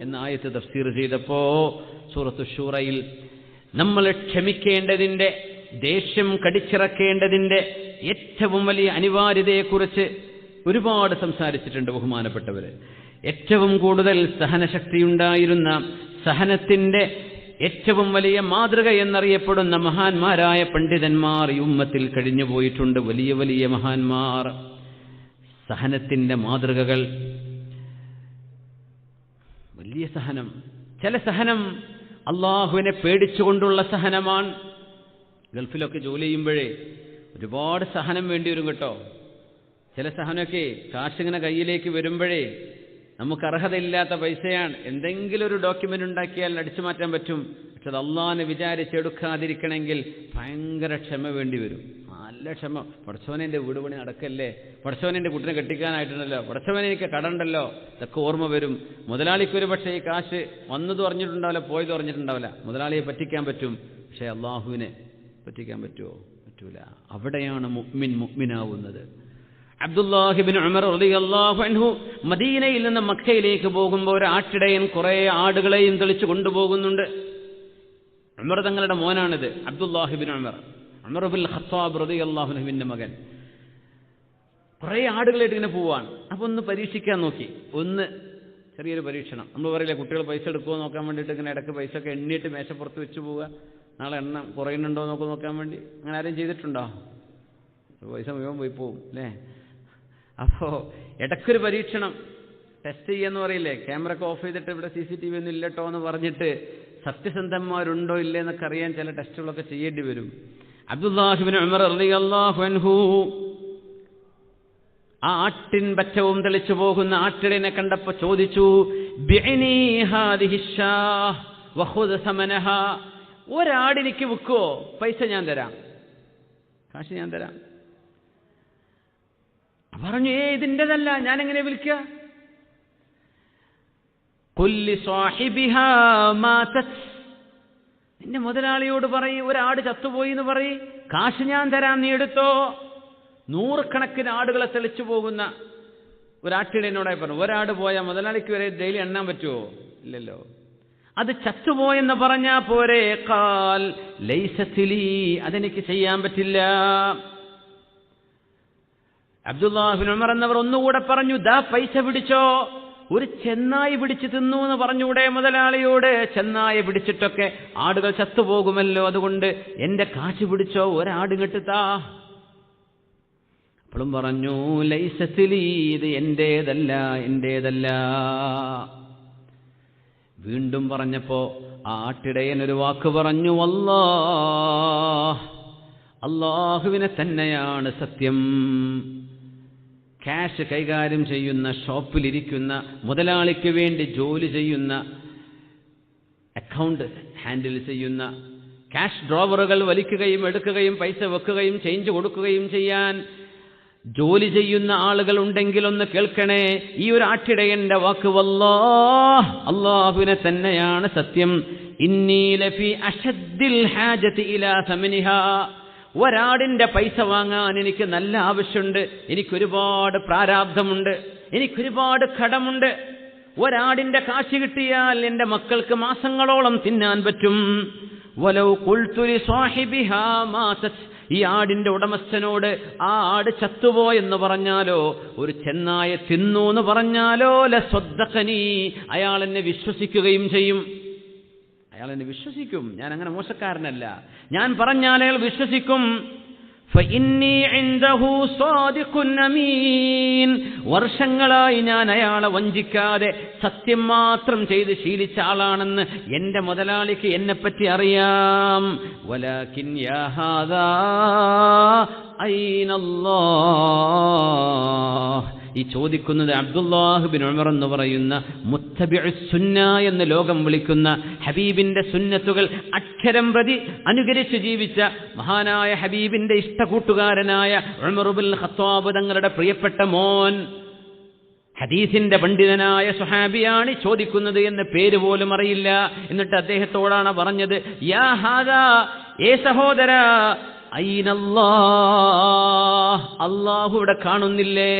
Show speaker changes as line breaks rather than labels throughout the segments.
എന്ന ആയത്ത് തഫ്സീർ ചെയ്തപ്പോ സൂറത്തു ഷൂറയിൽ നമ്മൾ ക്ഷമിക്കേണ്ടതിന്റെ ദേഷ്യം കടിച്ചിറക്കേണ്ടതിന്റെ ഏറ്റവും വലിയ അനിവാര്യതയെക്കുറിച്ച് ഒരുപാട് സംസാരിച്ചിട്ടുണ്ട് ബഹുമാനപ്പെട്ടവര്. ഏറ്റവും കൂടുതൽ സഹനശക്തിയുണ്ടായിരുന്ന സഹനത്തിന്റെ ഏറ്റവും വലിയ മാതൃക എന്നറിയപ്പെടുന്ന മഹാന്മാരായ പണ്ഡിതന്മാർ ഈ ഉമ്മത്തിൽ കഴിഞ്ഞുപോയിട്ടുണ്ട്. വലിയ വലിയ മഹാന്മാർ. സഹനത്തിന്റെ മാതൃകകൾ വലിയ സഹനം. ചില സഹനം അള്ളാഹുവിനെ പേടിച്ചുകൊണ്ടുള്ള സഹനമാണ്. ഗൾഫിലൊക്കെ ജോലി ചെയ്യുമ്പോഴേ ഒരുപാട് സഹനം വേണ്ടി വരും കേട്ടോ. ചില സഹനമൊക്കെ കാശിങ്ങനെ കയ്യിലേക്ക് വരുമ്പോഴേ നമുക്ക് അർഹതയില്ലാത്ത പൈസയാണ്. എന്തെങ്കിലും ഒരു ഡോക്യുമെന്റ് ഉണ്ടാക്കിയാൽ അടിച്ചു മാറ്റാൻ പറ്റും. പക്ഷെ അത് അള്ളാഹിനെ വിചാരിച്ചെടുക്കാതിരിക്കണമെങ്കിൽ ഭയങ്കര ക്ഷമ വേണ്ടി വരും. നല്ല ക്ഷമ. പടച്ചോനെ എന്റെ വീട് പണി നടക്കല്ലേ? പടച്ചോനെ എന്റെ കുട്ടിനെ കെട്ടിക്കാനായിട്ടുണ്ടല്ലോ. പഠിച്ചവനെ എനിക്ക് കടണ്ടല്ലോ? ഇതൊക്കെ ഓർമ്മ വരും. മുതലാളിക്കൊരു പക്ഷേ ഈ കാശ് വന്നത് പറഞ്ഞിട്ടുണ്ടാവില്ല പോയത് പറഞ്ഞിട്ടുണ്ടാവില്ല മുതലാളിയെ പറ്റിക്കാൻ പറ്റും. പക്ഷേ അള്ളാഹുവിനെ പറ്റിക്കാൻ പറ്റുമോ പറ്റൂല. അവിടെയാണ് മുഅ്മിൻ മുഅ്മിനാവുന്നത്. അബ്ദുല്ലാഹിബിൻ ഉമർ അൻഹു മദീനയിൽ നിന്ന് മക്കയിലേക്ക് പോകുമ്പോൾ ഒരു ആട്ടിടയും കുറെ ആടുകളെയും തെളിച്ചു കൊണ്ടുപോകുന്നുണ്ട്. ഉമർ തങ്ങളുടെ മോനാണിത് Abdullah ibn Umar. Umar bin റതി റളിയല്ലാഹുവിന്റെ മകൻ. കുറേ ആടുകളായിട്ട് ഇങ്ങനെ പോവാണ്. അപ്പോൾ ഒന്ന് പരീക്ഷിക്കാൻ നോക്കി. ഒന്ന് ചെറിയൊരു പരീക്ഷണം. നമ്മൾ പറയില്ലേ കുട്ടികൾ പൈസ എടുക്കുമോ നോക്കാൻ വേണ്ടിയിട്ട് ഇങ്ങനെ ഇടയ്ക്ക് പൈസ ഒക്കെ എണ്ണിയിട്ട് മേശപ്പുറത്ത് വെച്ച് പോവുക. നാളെ എണ്ണം കുറയുന്നുണ്ടോ നോക്കി നോക്കാൻ വേണ്ടി. അങ്ങനെ ആരും ചെയ്തിട്ടുണ്ടോ? പൈസ മുഴുവൻ പോയി പോവും അല്ലേ? അപ്പോൾ ഇടയ്ക്കൊരു പരീക്ഷണം. ടെസ്റ്റ് ചെയ്യാന്ന് പറയില്ലേ ക്യാമറ ഒക്കെ ഓഫ് ചെയ്തിട്ട് ഇവിടെ സി സി ടി വി ഒന്നും ഇല്ലട്ടോ എന്ന് പറഞ്ഞിട്ട് സത്യസന്ധന്മാരുണ്ടോ ഇല്ലേ എന്നൊക്കെ അറിയാൻ ചില ടെസ്റ്റുകളൊക്കെ ചെയ്യേണ്ടി വരും. അബ്ദുല്ലാഹിബിൻ ഉമർ റളിയല്ലാഹു അൻഹു ആ ആട്ടിൻ പറ്റവും തെളിച്ചു പോകുന്ന ആട്ടിടിനെ കണ്ടപ്പോ ചോദിച്ചു ഒരാടിനിക്ക് വിൽക്കുവോ പൈസ ഞാൻ തരാം. കാശ് ഞാൻ തരാം. പറഞ്ഞു ഏ ഇതിന്റെതല്ല ഞാൻ എങ്ങനെ വിൽക്കുക കൊല്ലി മാ മാതത് നിന്റെ മുതലാളിയോട് പറയും ഒരാട് ചത്തുപോയി എന്ന് പറയും. കാശ് ഞാൻ തരാം നീ എടുത്തോ. നൂറുകണക്കിന് ആടുകളെ തെളിച്ചു പോകുന്ന ഒരാട്ടിടനോടായി പറഞ്ഞു ഒരാട് പോയാൽ മുതലാളിക്ക് വരെ ഡെയിലി എണ്ണാൻ പറ്റുമോ ഇല്ലല്ലോ. അത് ചത്തുപോയെന്ന് പറഞ്ഞാ പോരെ കാൽ. ലൈസത്തിലി അതെനിക്ക് ചെയ്യാൻ പറ്റില്ല. അബ്ദുല്ലാഹിൻ ഉമർ എന്നവർ ഒന്നുകൂടെ പറഞ്ഞു ദാ പൈസ പിടിച്ചോ. ഒരു ചെന്നായി പിടിച്ചു തിന്നു എന്ന് പറഞ്ഞൂടെ മുതലാളിയോട്. ചെന്നായി പിടിച്ചിട്ടൊക്കെ ആടുകൾ ചത്തുപോകുമല്ലോ. അതുകൊണ്ട് എന്റെ കാശ് പിടിച്ചോ ഒരാട് കെട്ടുത്താ അപ്പോഴും പറഞ്ഞു ലൈസത്തിലി ഇത് എന്റേതല്ല എന്റേതല്ല. വീണ്ടും പറഞ്ഞപ്പോ ആ ആട്ടിടയൻ ഒരു വാക്ക് പറഞ്ഞു അല്ലാ അള്ളാഹുവിനെ തന്നെയാണ് സത്യം. ക്യാഷ് കൈകാര്യം ചെയ്യുന്ന ഷോപ്പിലിരിക്കുന്ന മുതലാളിക്ക് വേണ്ടി ജോലി ചെയ്യുന്ന അക്കൗണ്ട് ഹാൻഡിൽ ചെയ്യുന്ന ക്യാഷ് ഡ്രോവറുകൾ വലിക്കുകയും എടുക്കുകയും പൈസ വെക്കുകയും ചേഞ്ച് കൊടുക്കുകയും ചെയ്യാൻ ജോലി ചെയ്യുന്ന ആളുകൾ ഉണ്ടെങ്കിൽ ഒന്ന് കേൾക്കണേ. ഈ ഒരു ആട്ടിടയന്റെ വാക്ക് വല്ലോ അള്ളാഹുവിനെ തന്നെയാണ് സത്യം. ഇന്നീലഫി അഷദ്ദിൽ ഹാജത്തി ഇലാ സമനിഹ. ഒരാടിന്റെ പൈസ വാങ്ങാൻ എനിക്ക് നല്ല ആവശ്യമുണ്ട്. എനിക്കൊരുപാട് പ്രാരാബ്ധമുണ്ട് എനിക്കൊരുപാട് കടമുണ്ട്. ഒരാടിന്റെ കാശ് കിട്ടിയാൽ എന്റെ മക്കൾക്ക് മാസങ്ങളോളം തിന്നാൻ പറ്റും. വലൗ കുൽത്തുലി സ്വാഹിബിഹാ മാതത് ഈ ആടിന്റെ ഉടമസ്ഥനോട് ആ ആട് ചത്തുപോയെന്ന് പറഞ്ഞാലോ? ഒരു ചെന്നായ തിന്നു എന്ന് പറഞ്ഞാലോ? ലസ്വദ്ദഖനി അയാൾ എന്നെ വിശ്വസിക്കുകയും ചെയ്യും. അയാൾ എന്നെ വിശ്വസിക്കും. ഞാൻ അങ്ങനെ മോശക്കാരനല്ല. ഞാൻ പറഞ്ഞാൽ അയാൾ വിശ്വസിക്കും. വർഷങ്ങളായി ഞാൻ അയാളെ വഞ്ചിക്കാതെ സത്യം മാത്രം ചെയ്ത് ശീലിച്ച ആളാണെന്ന് എന്റെ മുതലാളിക്ക് എന്നെപ്പറ്റി അറിയാം. വലാക്കിൻ ഐനല്ലാഹ് ഈ ചോദിക്കുന്നത് അബ്ദുല്ലാഹുബിൻ ഉമർ എന്ന് പറയുന്ന മുത്തബിഉ സുന്ന എന്ന് ലോകം വിളിക്കുന്ന ഹബീബിന്റെ സുന്നത്തുകൾ അക്ഷരം പ്രതി അനുകരിച്ച് ജീവിച്ച മഹാനായ ഹബീബിന്റെ ഇഷ്ടകൂട്ടുകാരനായ ഉമറുബുൽ ഖത്താബ് തങ്ങളുടെ പ്രിയപ്പെട്ട മോൻ. ഹദീസിന്റെ പണ്ഡിതനായ സുഹാബിയാണ് ചോദിക്കുന്നത് എന്ന് പേര് പോലും അറിയില്ല. എന്നിട്ട് അദ്ദേഹത്തോടാണ് പറഞ്ഞത് യാ ഹാദാ ഏ സഹോദര അള്ളാഹു കാണുന്നില്ലേ?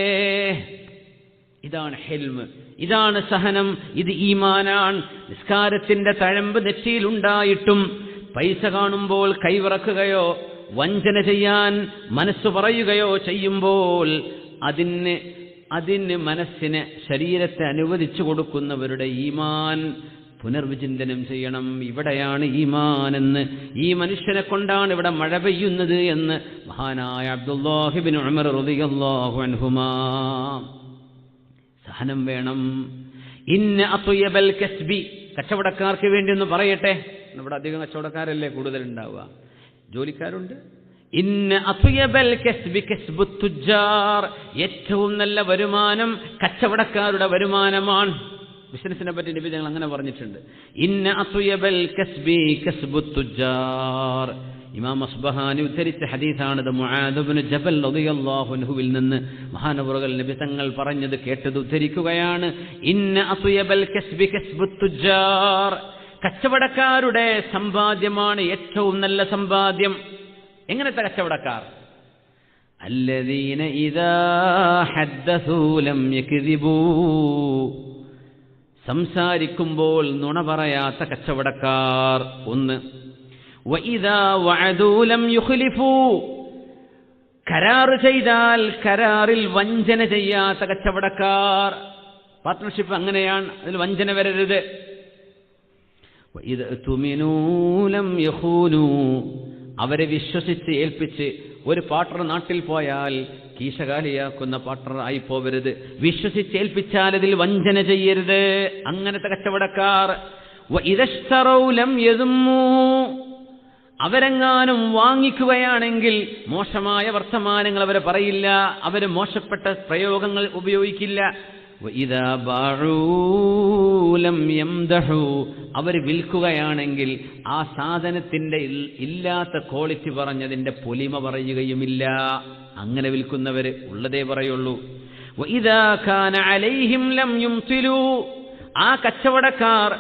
ഇതാണ് ഹെൽമ് ഇതാണ് സഹനം ഇത് ഈമാനാണ്. നിസ്കാരത്തിന്റെ തഴമ്പ് നെറ്റിയിലുണ്ടായിട്ടും പൈസ കാണുമ്പോൾ കൈവിറക്കുകയോ വഞ്ചന ചെയ്യാൻ മനസ്സ് പറയുകയോ ചെയ്യുമ്പോൾ അതിന് അതിന് മനസ്സിന് ശരീരത്തെ അനുവദിച്ചു കൊടുക്കുന്നവരുടെ ഈമാൻ പുനർവിചിന്തനം ചെയ്യണം. ഇവിടെയാണ് ഈമാനെന്ന് ഈ മനുഷ്യനെ കൊണ്ടാണ് ഇവിടെ മഴ പെയ്യുന്നത് എന്ന് മഹാനായ അബ്ദുല്ലാഹിബിൻ ഉമർ റളിയല്ലാഹു അൻഹുമാ. സഹനം വേണം. ഇന്ന അത്തുയബൽ കസ്ബി. കച്ചവടക്കാർക്ക് വേണ്ടി ഒന്ന് പറയട്ടെ. ഇവിടെ അധികം കച്ചവടക്കാരല്ലേ കൂടുതൽ ഉണ്ടാവുക ജോലിക്കാരുണ്ട്. ഇന്ന തുജാർ ഏറ്റവും നല്ല വരുമാനം കച്ചവടക്കാരുടെ വരുമാനമാണ്. ബിസിനസിനെ പറ്റി നബി ഞങ്ങൾ അങ്ങനെ പറഞ്ഞിട്ടുണ്ട്. ഇന്ന അസുയബൽ കസ്ബി കസ്ബു തുജാർ ഇമാം അസ്ബഹാനി ഉദ്ധരിച്ച ഹദീസാണിത്. ജബൽഹുവിൽ ജബൽ നിന്ന് മഹാനവറുകൾ നബി തങ്ങൾ പറഞ്ഞത് കേട്ടത് ഉദ്ധരിക്കുകയാണ്. ഇന്ന അസുയബൽ കസ്ബി കസ്ബു തുജാർ കച്ചവടക്കാരുടെ സമ്പാദ്യമാണ് ഏറ്റവും നല്ല സമ്പാദ്യം. എങ്ങനത്തെ കച്ചവടക്കാർ? അല്ലദീന ഇദാ ഹദ്ദസൂലം ലം സംസാരിക്കുമ്പോൾ നുണ പറയാത്ത കച്ചവടക്കാർ ഒന്ന്. കരാറ് ചെയ്താൽ കരാറിൽ വഞ്ചന ചെയ്യാത്ത കച്ചവടക്കാർ. പാർട്ട്ണർഷിപ്പ് അങ്ങനെയാണ് അതിൽ വഞ്ചന വരരുത്. ഇത് തുമിനൂലം യഹൂനു അവരെ വിശ്വസിച്ച് ഏൽപ്പിച്ച് ഒരു പാർട്ട്ണർ നാട്ടിൽ പോയാൽ കീശകാലിയാക്കുന്ന പാർട്ട്ണർ ആയി പോവരുത് വിശ്വസിച്ചേൽപ്പിച്ചാൽ ഇതിൽ വഞ്ചന ചെയ്യരുത്. അങ്ങനത്തെ കച്ചവടക്കാർ. ഇതശ്ചറൗലം എതുമൂ അവരെങ്ങാനും വാങ്ങിക്കുകയാണെങ്കിൽ മോശമായ വർത്തമാനങ്ങൾ അവരെ പറയില്ല. അവർ മോശപ്പെട്ട പ്രയോഗങ്ങൾ ഉപയോഗിക്കില്ല. അവർ വിൽക്കുകയാണെങ്കിൽ ആ സാധനത്തിന്റെ ഇല്ലാത്ത ക്വാളിറ്റി പറഞ്ഞതിന്റെ പൊലിമ പറയുകയുമില്ല. അങ്ങനെ വിൽക്കുന്നവര് ഉള്ളതേ പറയുള്ളൂ. ആ കച്ചവടക്കാർ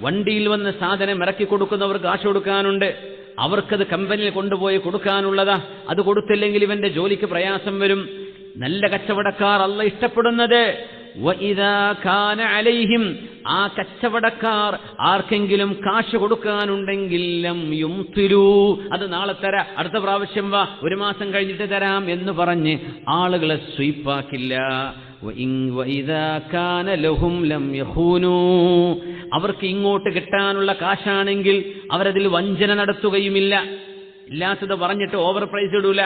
വണ്ടിയിൽ വന്ന് സാധനം ഇറക്കി കൊടുക്കുന്നവർക്ക് കാശ് കൊടുക്കാനുണ്ട്. അവർക്കത് കമ്പനിയിൽ കൊണ്ടുപോയി കൊടുക്കാനുള്ളതാ. അത് കൊടുത്തില്ലെങ്കിൽ ഇവന്റെ ജോലിക്ക് പ്രയാസം വരും. നല്ല കച്ചവടക്കാർ അല്ല ഇഷ്ടപ്പെടുന്നത്. ആ കച്ചവടക്കാർ ആർക്കെങ്കിലും കാശ് കൊടുക്കാനുണ്ടെങ്കിൽ അത് നാളെ തരാ അടുത്ത പ്രാവശ്യം വാ ഒരു മാസം കഴിഞ്ഞിട്ട് തരാം എന്ന് പറഞ്ഞ് ആളുകളെ സ്വീപ്പാക്കില്ല. അവർക്ക് ഇങ്ങോട്ട് കിട്ടാനുള്ള കാശാണെങ്കിൽ അവരതിൽ വഞ്ചന നടത്തുകയുമില്ല. ഇല്ലാത്തത് പറഞ്ഞിട്ട് ഓവർ പ്രൈസ് ഇടൂല.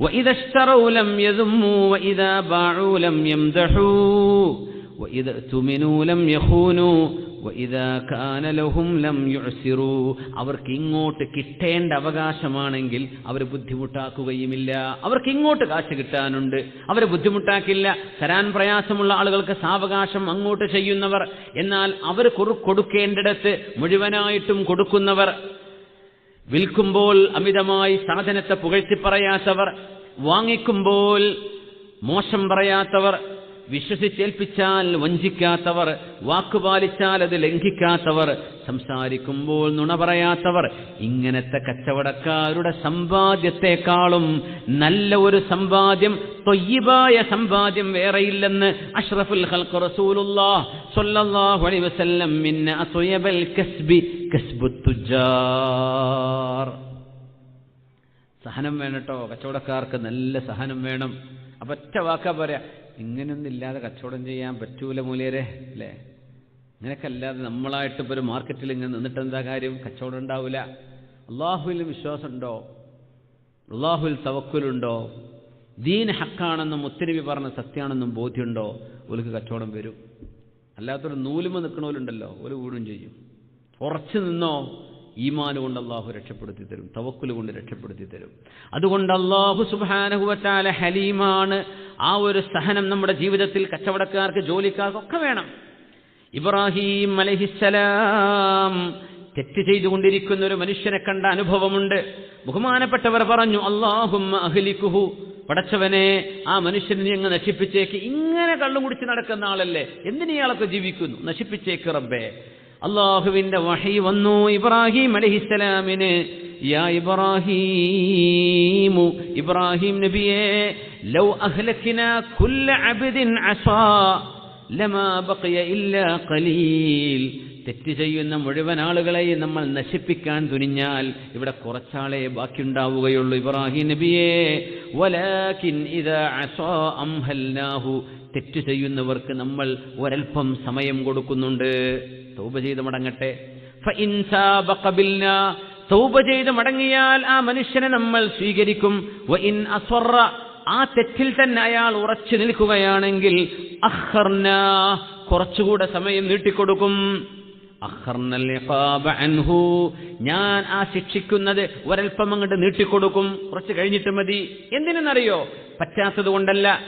وإذا اشتروا لم يذموا وإذا باعوا لم يمدحوا وإذا اؤتمنوا لم يخونوا وإذا كان لهم لم يعسروا അവർക്ക് ഇങ്ങോട്ട് കിട്ടേണ്ട അവകാശമാണെങ്കിൽ അവർ ബുദ്ധിമുട്ടാക്കുകയുമില്ല അവർക്ക് ഇങ്ങോട്ട് കാശ് കിട്ടാനുണ്ട് അവരെ ബുദ്ധിമുട്ടാക്കില്ല തരാൻ പ്രയാസമുള്ള ആളുകൾക്ക് സാവകാശം അങ്ങോട്ട് ചെയ്യുന്നവർ എന്നാൽ അവർ കൊടുക്കേണ്ടിടത്ത് മുഴുവനായിട്ടും കൊടുക്കുന്നവർ വിൽക്കുമ്പോൾ അമിതമായി സാധനത്തെ പുകഴ്ത്തി പറയാത്തവർ വാങ്ങിക്കുമ്പോൾ മോശം പറയാത്തവർ വിശ്വസിച്ചേൽപ്പിച്ചാൽ വഞ്ചിക്കാത്തവർ വാക്കുപാലിച്ചാൽ അത് ലംഘിക്കാത്തവർ സംസാരിക്കുമ്പോൾ നുണ പറയാത്തവർ ഇങ്ങനത്തെ കച്ചവടക്കാരുടെ സമ്പാദ്യത്തെക്കാളും നല്ല ഒരു സമ്പാദ്യം തൊയ്യബായ സമ്പാദ്യം വേറെയില്ലെന്ന് അഷ്റഫുൽ ഖൽഖ് റസൂലുള്ളാഹ് സ്വല്ലല്ലാഹു അലൈഹി വസല്ലം മിന്ന കസ്ബി കസ്ബു സഹനം വേണട്ടോ കച്ചവടക്കാർക്ക് നല്ല സഹനം വേണം. അപ്പൊറ്റ വാക്കാ പറയാ. ഇങ്ങനെയൊന്നും ഇല്ലാതെ കച്ചവടം ചെയ്യാൻ പറ്റൂല മൂലയരെ. അല്ലേ? ഇങ്ങനെയൊക്കെ അല്ലാതെ നമ്മളായിട്ട് ഇപ്പോൾ ഒരു മാർക്കറ്റിൽ ഇങ്ങനെ നിന്നിട്ട് എന്താ കാര്യം? കച്ചവടം ഉണ്ടാവില്ല അള്ളാഹുവിൽ വിശ്വാസമുണ്ടോ? അള്ളാഹുവിൽ തവക്കുലുണ്ടോ? ദീൻ ഹക്കാണെന്നും ഒത്തിരി പറഞ്ഞ സത്യമാണെന്നും ബോധ്യമുണ്ടോ? ഒലുക്ക് കച്ചവടം വരും. അല്ലാത്തൊരു നൂലുമ നിൽക്കണോലുണ്ടല്ലോ ഒരു വീടും ചെയ്യും. ഉറച്ചു നിന്നോ ഈമാന് കൊണ്ട് അള്ളാഹു രക്ഷപ്പെടുത്തി തരും തവക്കുൽ കൊണ്ട് രക്ഷപ്പെടുത്തി തരും. അതുകൊണ്ട് അള്ളാഹു സുബാനഹുവറ്റാല ഹലീമാണ് ആ ഒരു സഹനം നമ്മുടെ ജീവിതത്തിൽ കച്ചവടക്കാർക്ക് ജോലിക്കാർക്കൊക്കെ വേണം. ഇബ്രാഹിം അലഹിസലാം തെറ്റ് ചെയ്തുകൊണ്ടിരിക്കുന്ന ഒരു മനുഷ്യനെ കണ്ട അനുഭവമുണ്ട്. ബഹുമാനപ്പെട്ടവർ പറഞ്ഞു അള്ളാഹും അഹ്ലിക്കുഹു. പടച്ചവനെ ആ മനുഷ്യനെ അങ്ങ് നശിപ്പിച്ചേക്ക്. ഇങ്ങനെ കള്ളും കുടിച്ച് നടക്കുന്ന ആളല്ലേ? എന്തിനു ഇയാളൊക്കെ ജീവിക്കുന്നു? നശിപ്പിച്ചേക്ക് റബ്ബേ. അള്ളാഹുവിന്റെ വഹി വന്നു ഇബ്രാഹിം അലഹിസ്സലാമിന്. യാ ഇബ്രാഹീമു ഇബ്രാഹിം നബിയെ ലൗ അഹ്ലക്കിന കുല്ല അബ്ദിൻ അസാ ഇല്ലാ ഖലീൽ. തെറ്റ് ചെയ്യുന്ന മുഴുവൻ ആളുകളെയും നമ്മൾ നശിപ്പിക്കാൻ തുനിഞ്ഞാൽ ഇവിടെ കുറച്ചാളെ ബാക്കിയുണ്ടാവുകയുള്ളൂ ഇബ്രാഹിം നബിയെ. വലാകിൻ തെറ്റ് ചെയ്യുന്നവർക്ക് നമ്മൾ ഒരൽപ്പം സമയം കൊടുക്കുന്നുണ്ട്. തൗബ ചെയ്ത് മടങ്ങട്ടെ. തൗബ ചെയ്ത് മടങ്ങിയാൽ ആ മനുഷ്യനെ നമ്മൾ സ്വീകരിക്കും. ആ തെറ്റിൽ തന്നെ അയാൾ ഉറച്ചു നിൽക്കുകയാണെങ്കിൽ അഹർന കുറച്ചുകൂടെ സമയം നീട്ടിക്കൊടുക്കും. ഞാൻ ആ ശിക്ഷിക്കുന്നത് ഒരൽപ്പം അങ്ങോട്ട് നീട്ടിക്കൊടുക്കും. കുറച്ച് കഴിഞ്ഞിട്ട് മതി. എന്തിനെന്നറിയോ? പറ്റാത്തത് കൊണ്ടല്ല.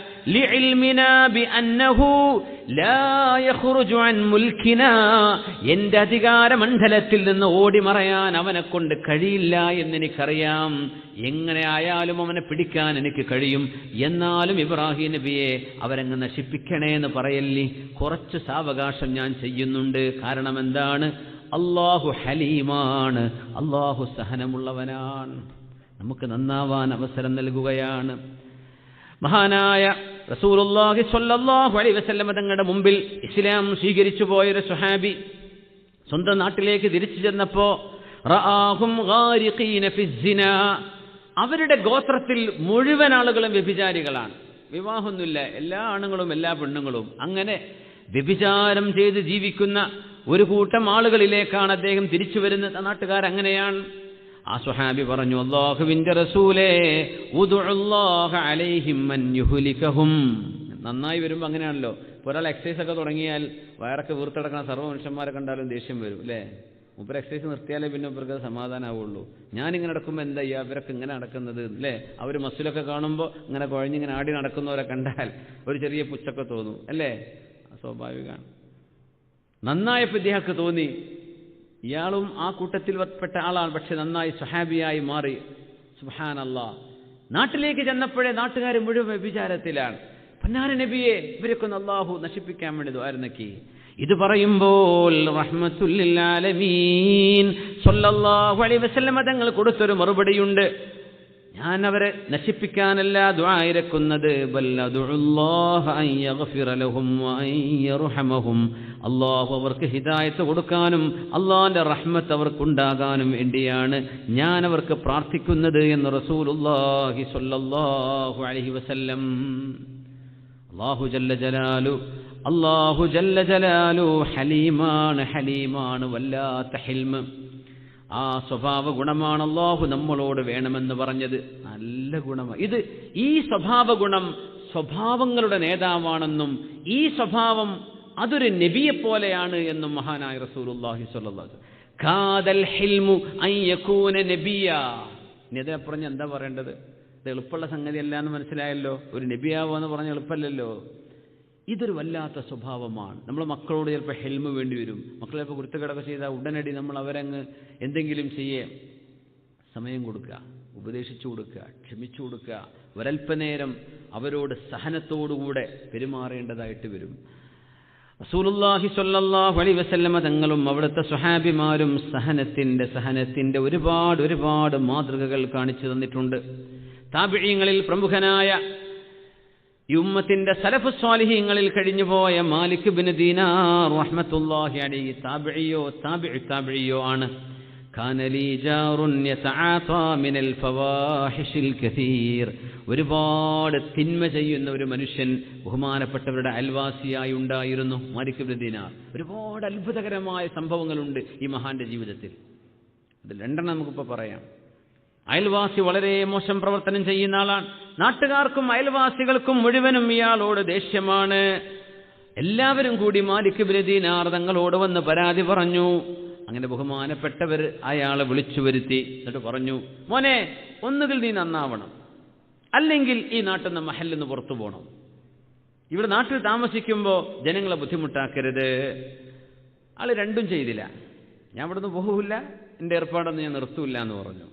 എന്റെ അധികാരമണ്ഡലത്തിൽ നിന്ന് ഓടിമറയാൻ അവനെ കൊണ്ട് കഴിയില്ല എന്നെനിക്കറിയാം. എങ്ങനെ ആയാലും അവനെ പിടിക്കാൻ എനിക്ക് കഴിയും. എന്നാലും ഇബ്രാഹിം നബിയെ അവരങ്ങ് നശിപ്പിക്കണേ എന്ന് പറയല്ലേ. കുറച്ച് സാവകാശം ഞാൻ ചെയ്യുന്നുണ്ട്. കാരണം എന്താണ്? അള്ളാഹു ഹലീമാണ്. അള്ളാഹു സഹനമുള്ളവനാണ്. നമുക്ക് നന്നാവാൻ അവസരം നൽകുകയാണ്. മഹാനായ റസൂലുള്ളാഹി സ്വല്ലല്ലാഹു അലൈഹി വസല്ലമ തങ്ങളുടെ മുമ്പിൽ ഇസ്ലാം സ്വീകരിച്ചു പോയൊരു സുഹാബി സ്വന്തം നാട്ടിലേക്ക് തിരിച്ചു ചെന്നപ്പോ ഗാരിഖീന അവരുടെ ഗോത്രത്തിൽ മുഴുവൻ ആളുകളും വ്യഭിചാരികളാണ്. വിവാഹമൊന്നുമില്ല. എല്ലാ ആണുങ്ങളും എല്ലാ പെണ്ണുങ്ങളും. അങ്ങനെ വ്യഭിചാരം ചെയ്ത് ജീവിക്കുന്ന ഒരു കൂട്ടം ആളുകളിലേക്കാണ് അദ്ദേഹം തിരിച്ചു വരുന്നത്. നാട്ടുകാർ അങ്ങനെയാണ്. ആ സുഹാബി പറഞ്ഞു അള്ളാഹുവിന്റെ റസൂലേ നന്നായി വരുമ്പോൾ അങ്ങനെയാണല്ലോ. ഒരാൾ എക്സസൈസ് ഒക്കെ തുടങ്ങിയാൽ വയറൊക്കെ വീർത്തടക്കണ സർവ മനുഷ്യന്മാരെ കണ്ടാലും ദേഷ്യം വരും അല്ലേ? മുപ്പര് എക്സസൈസ് നിർത്തിയാലേ പിന്നെ ഇവർക്ക് സമാധാനമാവുള്ളൂ ഞാനിങ്ങനെ നടക്കുമ്പോൾ എന്താ ചെയ്യുക? ഇവരൊക്കെ ഇങ്ങനെ നടക്കുന്നത് അല്ലേ അവർ മസിലൊക്കെ കാണുമ്പോൾ ഇങ്ങനെ കുഴഞ്ഞിങ്ങനെ ആടി നടക്കുന്നവരെ കണ്ടാൽ ഒരു ചെറിയ പുച്ചൊക്കെ തോന്നും അല്ലേ? സ്വാഭാവികമാണ്. നന്നായപ്പോൾ ഇദ്ദേഹർക്ക് തോന്നി ഇയാളും ആ കൂട്ടത്തിൽ പെട്ട ആളാണ് പക്ഷെ നന്നായി സുഹാബിയായി മാറി. സുഹാനല്ല നാട്ടിലേക്ക് ചെന്നപ്പോഴേ നാട്ടുകാർ മുഴുവൻ വ്യഭിചാരത്തിലാണ്. പൊന്നാര നബിയെ ഇവരൊക്കെ അള്ളാഹു നശിപ്പിക്കാൻ വേണ്ടി ദ്വാരനക്കി ഇത് പറയുമ്പോൾ തങ്ങൾ കൊടുത്തൊരു മറുപടിയുണ്ട്. ഞാൻ അവരെ നശിപ്പിക്കാനല്ല ദ്വായിരക്കുന്നത് അള്ളാഹു അവർക്ക് ഹിദായത്ത് കൊടുക്കാനും അള്ളാഹിന്റെ റഹ്മത്ത് അവർക്കുണ്ടാകാനും വേണ്ടിയാണ് ഞാൻ അവർക്ക് പ്രാർത്ഥിക്കുന്നത് എന്ന് റസൂലുല്ലാഹി സൊല്ലാഹു അലഹി വസല്ലം. അള്ളാഹു ജല്ല ജലാലു അള്ളാഹു ജല്ല ജലാലു ഹലീമാണ് ഹലീമാണ് വല്ലാത്ത ഹിൽമ്. ആ സ്വഭാവ ഗുണമാണ് അള്ളാഹു നമ്മളോട് വേണമെന്ന് പറഞ്ഞത്. നല്ല ഗുണമാണ് ഇത് ഈ സ്വഭാവ ഗുണം സ്വഭാവങ്ങളുടെ നേതാവാണെന്നും ഈ സ്വഭാവം അതൊരു നബിയെപ്പോലെയാണ് എന്നും മഹാനായ റസൂലുള്ളാഹി സ്വല്ലല്ലാഹു കാദൽ ഹിൽമു നബിയ. നേതാ പറഞ്ഞ എന്താ പറയേണ്ടത്? ഇത് എളുപ്പമുള്ള സംഗതിയല്ല എന്ന് മനസ്സിലായല്ലോ? ഒരു നബിയാവോ എന്ന് പറഞ്ഞ എളുപ്പമല്ലല്ലോ? ഇതൊരു വല്ലാത്ത സ്വഭാവമാണ്. നമ്മൾ മക്കളോട് ചിലപ്പോൾ ഹെൽമ് വേണ്ടി വരും. മക്കൾ ചിലപ്പോൾ കുരുത്തക്കിടൊക്കെ ചെയ്താൽ ഉടനടി നമ്മൾ അവരങ്ങ് എന്തെങ്കിലും ചെയ്യേ. സമയം കൊടുക്കുക ഉപദേശിച്ചു കൊടുക്കുക ക്ഷമിച്ചു കൊടുക്കുക. ഒരൽപ്പനേരം അവരോട് സഹനത്തോടുകൂടെ പെരുമാറേണ്ടതായിട്ട് വരും. റസൂലുള്ളാഹി സ്വല്ലല്ലാഹു അലൈഹി വസല്ലമ തങ്ങളും അവിടുത്തെ സ്വഹാബിമാരും സഹനത്തിന്റെ സഹനത്തിന്റെ ഒരുപാട് ഒരുപാട് മാതൃകകൾ കാണിച്ചു തന്നിട്ടുണ്ട്. താപിഴീങ്ങളിൽ പ്രമുഖനായ യുമ്മത്തിന്റെ സലഫ് സ്വാലിഹീങ്ങളിൽ കഴിഞ്ഞുപോയ മാലിക് ബിൻ ദീനാർ റഹ്മത്തുല്ലാഹി അലൈഹി താബിഴിയോ താബിഴ് താബിഴിയോ ആണ്. ഒരുപാട് തിന്മ ചെയ്യുന്ന ഒരു മനുഷ്യൻ ബഹുമാനപ്പെട്ടവരുടെ അയൽവാസിയായി ഉണ്ടായിരുന്നു മാലിക് ബിൻ ദീനാർ. ഒരുപാട് അത്ഭുതകരമായ സംഭവങ്ങളുണ്ട് ഈ മഹാന്റെ ജീവിതത്തിൽ. അത് രണ്ടെണ്ണം നമുക്കിപ്പോൾ പറയാം. അയൽവാസി വളരെ മോശം പ്രവർത്തനം ചെയ്യുന്ന ആളാണ്. നാട്ടുകാർക്കും അയൽവാസികൾക്കും മുഴുവനും ഇയാളോട് ദേഷ്യമാണ്. എല്ലാവരും കൂടി മാലിക് ബിരദീനാർ തങ്ങളോട് വന്ന് പരാതി പറഞ്ഞു. അങ്ങനെ ബഹുമാനപ്പെട്ടവർ അയാളെ വിളിച്ചു വരുത്തി. എന്നിട്ട് പറഞ്ഞു മോനെ ഒന്നുകിൽ നീ നന്നാവണം. അല്ലെങ്കിൽ ഈ നാട്ടിൽ നിന്ന് മഹലിൽ നിന്ന് പുറത്തു പോകണം ഇവിടെ നാട്ടിൽ താമസിക്കുമ്പോൾ ജനങ്ങളെ ബുദ്ധിമുട്ടാക്കരുത്. ആൾ രണ്ടും ചെയ്തില്ല. ഞാൻ ഇവിടുന്ന് പോകില്ല. എന്റെ ഏർപ്പാടൊന്നും ഞാൻ നിർത്തൂല്ല എന്ന് പറഞ്ഞു.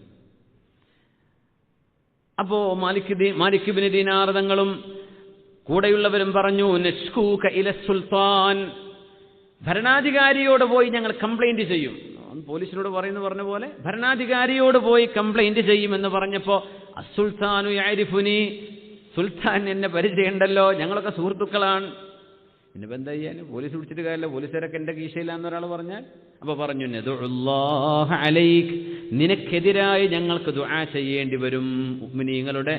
അപ്പോ മാലിക് മാലിക് ബിൻ ദീനാർദങ്ങളും കൂടെയുള്ളവരും പറഞ്ഞു നഷ്കൂക ഇല സുൽത്താൻ. ഭരണാധികാരിയോട് പോയി ഞങ്ങൾ കംപ്ലൈന്റ് ചെയ്യും. പോലീസിനോട് പറയുന്നു പറഞ്ഞ പോലെ ഭരണാധികാരിയോട് പോയി കംപ്ലൈന്റ് ചെയ്യുമെന്ന് പറഞ്ഞപ്പോ അസുൽത്താനു യാരിഫുനി സുൽത്താൻ എന്നെ പരിചയമുണ്ടല്ലോ ഞങ്ങളൊക്കെ സുഹൃത്തുക്കളാണ്. പിന്നെ എന്താ ചെയ്യാൻ പോലീസ് പിടിച്ചിട്ട് കാര്യമില്ല. പോലീസുകാരൊക്കെ എന്റെ കീശയിലാന്ന് ഒരാൾ പറഞ്ഞാൽ അപ്പോൾ പറഞ്ഞു നിനക്കെതിരായി ഞങ്ങൾക്ക് ദുആ ചെയ്യേണ്ടി വരും മുഅ്മിനീങ്ങളുടെ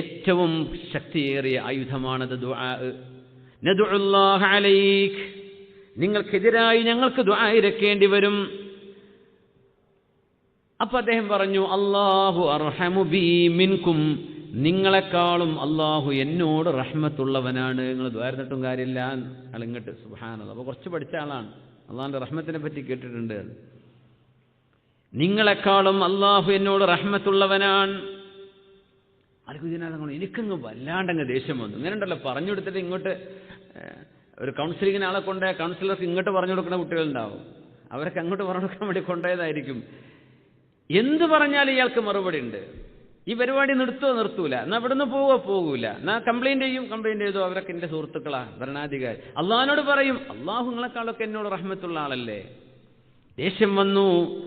ഏറ്റവും ശക്തിയേറിയ ആയുധമാണത് ദുആ. അലൈക് നിങ്ങൾക്കെതിരായി ഞങ്ങൾക്ക് ദുആ ഇരക്കേണ്ടി വരും അപ്പൊ അദ്ദേഹം പറഞ്ഞു അള്ളാഹു അർഹമു ബി മിൻകും നിങ്ങളെക്കാളും അള്ളാഹു എന്നോട് റഹ്മത്തുള്ളവനാണ്. നിങ്ങൾ ദ്വാരന്നിട്ടും കാര്യമില്ല. അളിങ്ങട്ട് സുഹാനത് അപ്പോൾ കുറച്ച് പഠിച്ച ആളാണ്. അള്ളാഹിന്റെ റഹ്മത്തിനെ പറ്റി കേട്ടിട്ടുണ്ട്. നിങ്ങളെക്കാളും അള്ളാഹു എന്നോട് റഹ്മത്തുള്ളവനാണ്. ആർക്കും ഇതിനകത്ത് എനിക്കങ്ങ് വല്ലാണ്ടങ്ങ് ദേഷ്യം വന്നു. ഇങ്ങനെ ഉണ്ടല്ലോ പറഞ്ഞു കൊടുത്തിട്ട് ഇങ്ങോട്ട് ഒരു കൗൺസിലിങ്ങിന് ആളെ കൊണ്ട് കൗൺസിലർക്ക് ഇങ്ങോട്ട് പറഞ്ഞു കൊടുക്കുന്ന കുട്ടികളുണ്ടാവും. അവരൊക്കെ അങ്ങോട്ട് പറഞ്ഞു കൊടുക്കാൻ വേണ്ടി കൊണ്ടുപോയതായിരിക്കും. എന്ത് പറഞ്ഞാലും ഇയാൾക്ക് മറുപടി ഉണ്ട്. ഈ പരിപാടി നിർത്തുവോ നിർത്തൂല. എന്നാ ഇവിടുന്ന് പോവോ പോകൂല. എന്നാ കംപ്ലൈന്റ് ചെയ്യും കംപ്ലൈന്റ് ചെയ്തോ. അവരൊക്കെ എന്റെ സുഹൃത്തുക്കളാ ഭരണാധികാരി. അള്ളഹാനോട് പറയും അള്ളാഹുങ്ങളെക്കാളൊക്കെ എന്നോട് റഹ്മത്തുള്ള ആളല്ലേ? ദേഷ്യം വന്നു.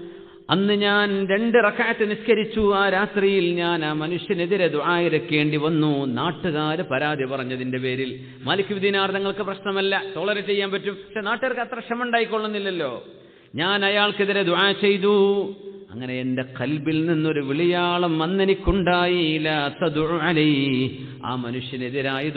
അന്ന് ഞാൻ രണ്ട് റക്കാറ്റ് നിസ്കരിച്ചു. ആ രാത്രിയിൽ ഞാൻ ആ മനുഷ്യനെതിരെ ദുആയിരക്കേണ്ടി വന്നു. നാട്ടുകാർ പരാതി പറഞ്ഞതിന്റെ പേരിൽ. മാലിക് ദിനാർ പ്രശ്നമല്ല. ടോളറേറ്റ് ചെയ്യാൻ പറ്റും. പക്ഷെ നാട്ടുകാർക്ക് അത്ര ക്ഷമ ഉണ്ടായിക്കൊള്ളുന്നില്ലല്ലോ. ഞാൻ അയാൾക്കെതിരെ ദുആ ചെയ്തു. അങ്ങനെ എന്റെ കൽബിൽ നിന്നൊരു വിളിയാളം അന്നെനിക്കുണ്ടായില്ല ആ മനുഷ്യനെതിരായി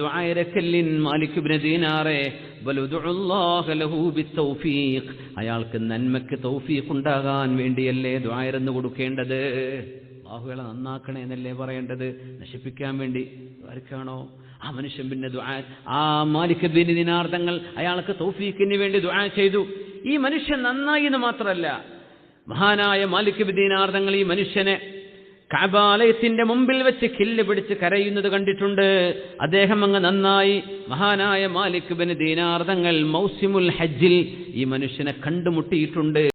അയാൾക്ക് നന്മയ്ക്ക് തൗഫീഖ് ഉണ്ടാകാൻ വേണ്ടിയല്ലേ ദ്വായരെന്ന് കൊടുക്കേണ്ടത്? ബാഹുകളെ നന്നാക്കണേ എന്നല്ലേ പറയേണ്ടത്? നശിപ്പിക്കാൻ വേണ്ടി. ആർക്കാണോ? ആ മനുഷ്യൻ പിന്നെ ആ മാലിക് ദിനാർത്ഥങ്ങൾ അയാൾക്ക് തൗഫീഖിന് വേണ്ടി ദുആ ചെയ്തു. ഈ മനുഷ്യൻ നന്നായി എന്ന് മാത്രമല്ല മഹാനായ മാലിക് ബിൻ ദിനാർ തങ്ങൾ ഈ മനുഷ്യനെ കാബാലയത്തിന്റെ മുമ്പിൽ വെച്ച് കില്ല് പിടിച്ച് കരയുന്നത് കണ്ടിട്ടുണ്ട്. അദ്ദേഹം അങ്ങ് നന്നായി മഹാനായ മാലിക് ബിൻ ദീനാർദങ്ങൾ മൗസിമുൽ ഹജ്ജിൽ ഈ മനുഷ്യനെ കണ്ടുമുട്ടിയിട്ടുണ്ട്.